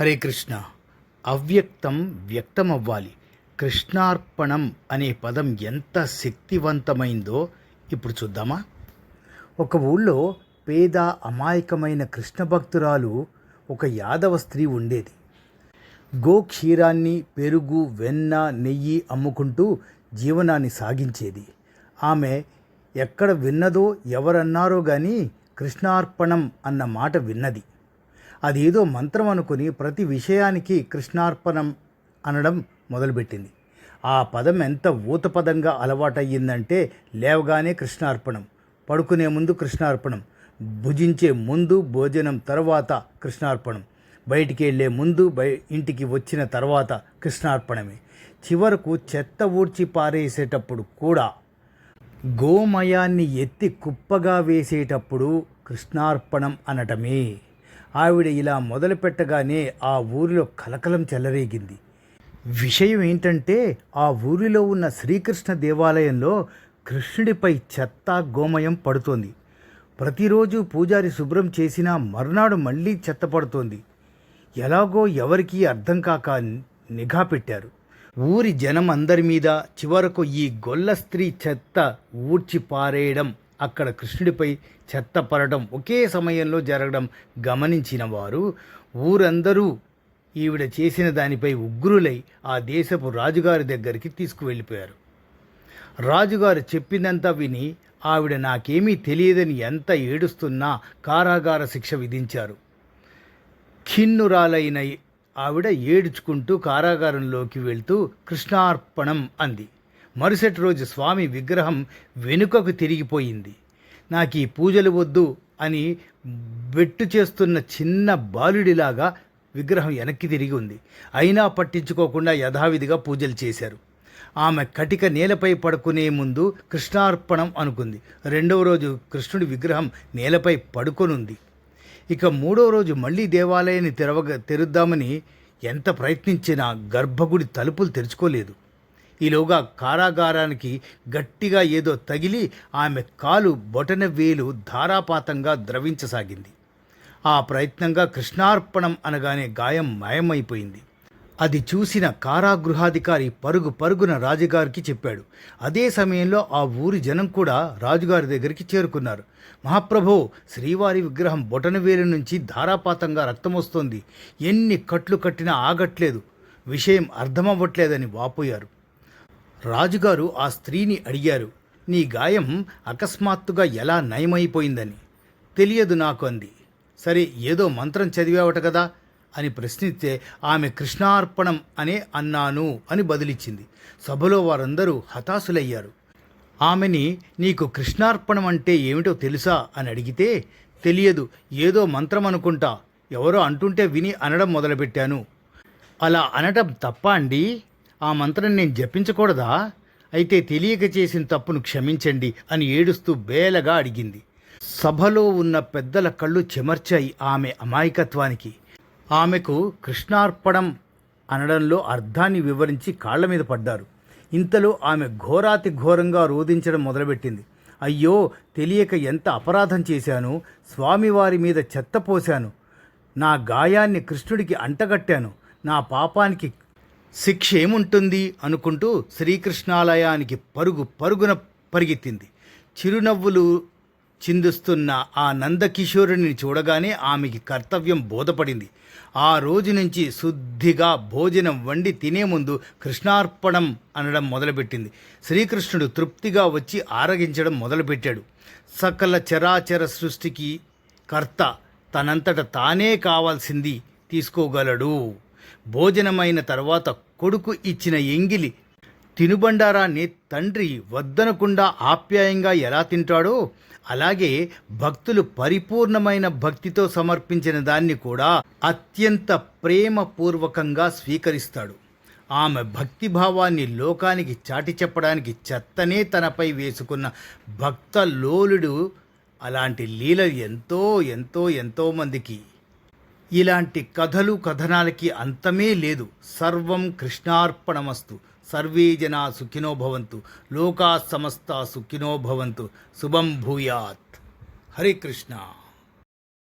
హరే కృష్ణ. అవ్యక్తం వ్యక్తం అవ్వాలి కృష్ణార్పణం అనే పదం ఎంత శక్తివంతమైందో ఇప్పుడు చూద్దామా? ఒక ఊళ్ళో పేద అమాయకమైన కృష్ణ భక్తురాలు ఒక యాదవ స్త్రీ ఉండేది. గోక్షీరాన్ని పెరుగు వెన్న నెయ్యి అమ్ముకుంటూ జీవనాన్ని సాగించేది. ఆమె ఎక్కడ విన్నదో ఎవరన్నారో కానీ కృష్ణార్పణం అన్న మాట విన్నది. అదేదో మంత్రం అనుకుని ప్రతి విషయానికి కృష్ణార్పణం అనడం మొదలుపెట్టింది. ఆ పదం ఎంత ఊతపదంగా అలవాటయ్యిందంటే లేవగానే కృష్ణార్పణం పడుకునే ముందు కృష్ణార్పణం భుజించే ముందు భోజనం తర్వాత కృష్ణార్పణం బయటికి వెళ్ళే ముందు బయ ఇంటికి వచ్చిన తర్వాత కృష్ణార్పణమే. చివరకు చెత్త ఊడ్చి పారేసేటప్పుడు కూడా గోమయాన్ని ఎత్తి కుప్పగా వేసేటప్పుడు కృష్ణార్పణం అనటమే. ఆవిడ ఇలా మొదలుపెట్టగానే ఆ ఊరిలో కలకలం చెలరేగింది. విషయం ఏంటంటే ఆ ఊరిలో ఉన్న శ్రీకృష్ణ దేవాలయంలో కృష్ణుడిపై చెత్త గోమయం పడుతోంది. ప్రతిరోజు పూజారి శుభ్రం చేసినా మర్నాడు మళ్ళీ చెత్త పడుతోంది. ఎలాగో ఎవరికీ అర్థం కాక నిఘా పెట్టారు. ఊరి జనం అందరి మీద చివరకు ఈ గొల్ల స్త్రీ చెత్త ఊడ్చి పారేయడం అక్కడ కృష్ణుడిపై చెత్త పడడం ఒకే సమయంలో జరగడం గమనించిన వారు ఊరందరూ ఈవిడ చేసిన దానిపై ఉగ్రులై ఆ దేశపు రాజుగారి దగ్గరికి తీసుకువెళ్ళిపోయారు. రాజుగారు చెప్పిందంతా విని ఆవిడ నాకేమీ తెలియదని ఎంత ఏడుస్తున్నా కారాగార శిక్ష విధించారు. ఖిన్నురాలైన ఆవిడ ఏడుచుకుంటూ కారాగారంలోకి వెళ్తూ కృష్ణార్పణం అంది. మరుసటి రోజు స్వామి విగ్రహం వెనుకకు తిరిగిపోయింది. నాకు ఈ పూజలు వద్దు అని బెట్టు చేస్తున్న చిన్న బాలుడిలాగా విగ్రహం వెనక్కి తిరిగి ఉంది. అయినా పట్టించుకోకుండా యథావిధిగా పూజలు చేశారు. ఆమె కటిక నేలపై పడుకునే ముందు కృష్ణార్పణం అనుకుంది. రెండవ రోజు కృష్ణుడి విగ్రహం నేలపై పడుకొనుంది. ఇక మూడో రోజు మళ్ళీ దేవాలయాన్ని తెరవగ తెరుద్దామని ఎంత ప్రయత్నించినా గర్భగుడి తలుపులు తెరుచుకోలేదు. ఈలోగా కారాగారానికి గట్టిగా ఏదో తగిలి ఆమె కాలు బొటన వేలు ధారాపాతంగా ద్రవించసాగింది. ఆ ప్రయత్నంగా కృష్ణార్పణం అనగానే గాయం మాయమైపోయింది. అది చూసిన కారాగృహాధికారి పరుగు పరుగున రాజుగారికి చెప్పాడు. అదే సమయంలో ఆ ఊరి జనం కూడా రాజుగారి దగ్గరికి చేరుకున్నారు. మహాప్రభో శ్రీవారి విగ్రహం బొటనవేలు నుంచి ధారాపాతంగా రక్తం వస్తోంది ఎన్ని కట్లు కట్టినా ఆగట్లేదు. విషయం అర్థమవ్వట్లేదని వాపోయారు. రాజుగారు ఆ స్త్రీని అడిగారు నీ గాయం అకస్మాత్తుగా ఎలా నయమైపోయిందని? తెలియదు నాకు అంది. సరే ఏదో మంత్రం చదివావట కదా? అని ప్రశ్నిస్తే ఆమె కృష్ణార్పణం అనే అన్నాను అని బదిలిచ్చింది. సభలో వారందరూ హతాశులయ్యారు. ఆమెని నీకు కృష్ణార్పణం అంటే ఏమిటో తెలుసా? అని అడిగితే తెలియదు ఏదో మంత్రం అనుకుంటా. ఎవరో అంటుంటే విని అనడం మొదలుపెట్టాను. అలా అనడం తప్ప అండి? ఆ మంత్రం నేను జపించకూడదా? అయితే తెలియక చేసిన తప్పును క్షమించండి అని ఏడుస్తూ బేలగా అడిగింది. సభలో ఉన్న పెద్దల కళ్ళు చెమర్చాయి ఆమె అమాయకత్వానికి. ఆమెకు కృష్ణార్పణం అనడంలో అర్థాన్ని వివరించి కాళ్ళ మీద పడ్డారు. ఇంతలో ఆమె ఘోరాతి ఘోరంగా రోధించడం మొదలుపెట్టింది. అయ్యో తెలియక ఎంత అపరాధం చేశాను స్వామివారి మీద చెత్త పోశాను నా గాయాన్ని కృష్ణుడికి అంటగట్టాను నా పాపానికి శిక్ష ఏముంటుంది అనుకుంటూ శ్రీకృష్ణాలయానికి పరుగు పరుగున పరిగెత్తింది. చిరునవ్వులు చిందుస్తున్న ఆ నందకిషోరుని చూడగానే ఆమెకి కర్తవ్యం బోధపడింది. ఆ రోజు నుంచి శుద్ధిగా భోజనం వండి తినే ముందు కృష్ణార్పణం అనడం మొదలుపెట్టింది. శ్రీకృష్ణుడు తృప్తిగా వచ్చి ఆరగించడం మొదలుపెట్టాడు. సకల చరాచర సృష్టికి కర్త తనంతట తానే కావాల్సింది తీసుకోగలడు. భోజనమైన తర్వాత కొడుకు ఇచ్చిన ఎంగిలి తినుబండారాన్ని తండ్రి వద్దనకుండా ఆప్యాయంగా ఎలా తింటాడో అలాగే భక్తులు పరిపూర్ణమైన భక్తితో సమర్పించిన దాన్ని కూడా అత్యంత ప్రేమపూర్వకంగా స్వీకరిస్తాడు. ఆమె భక్తిభావాన్ని లోకానికి చాటి చెప్పడానికి చెత్తనే తనపై వేసుకున్న భక్త లోలుడు అలాంటి లీలలు ఎంతో ఎంతో ఎంతో మందికి ఇలాంటి కథలు కథనాలకి అంతమే లేదు. సర్వం కృష్ణార్పణమస్తు. సర్వే జనా సుఖినో భవంతు. లోకా సమస్త సుఖినో భవంతు. శుభం భూయాత్. హరే కృష్ణ.